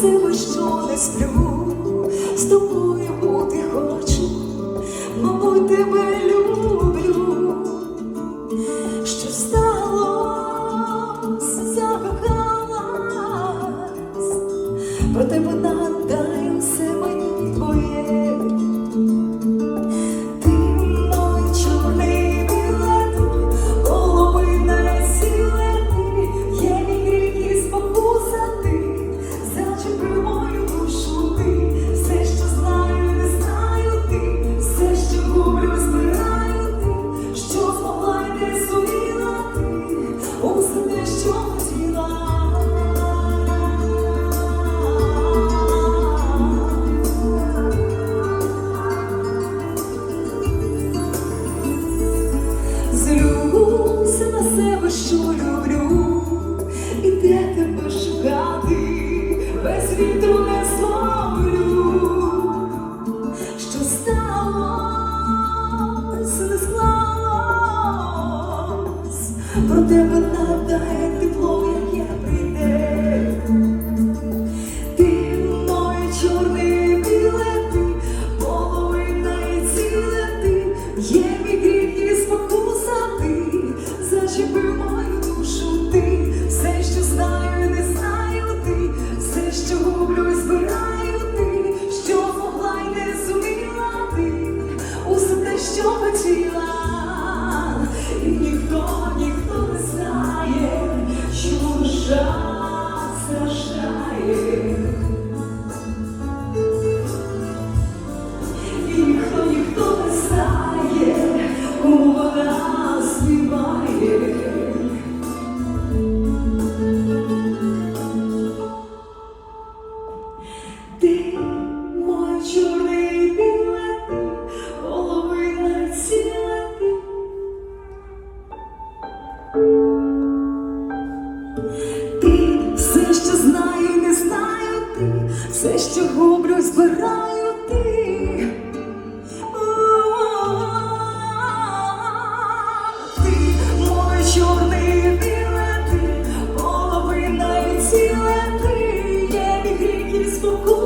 сили, що не сплю, з тобою бути хочу, мабуть, тебе люблю, що стало закохалась, про тебе. Люблю, і де тебе шукати, без не зловлю, що сталося, не про тебе все, що гублю, збираю ти. Ти мой чорний ти половина і ціле ти, є мій гріх і спокій.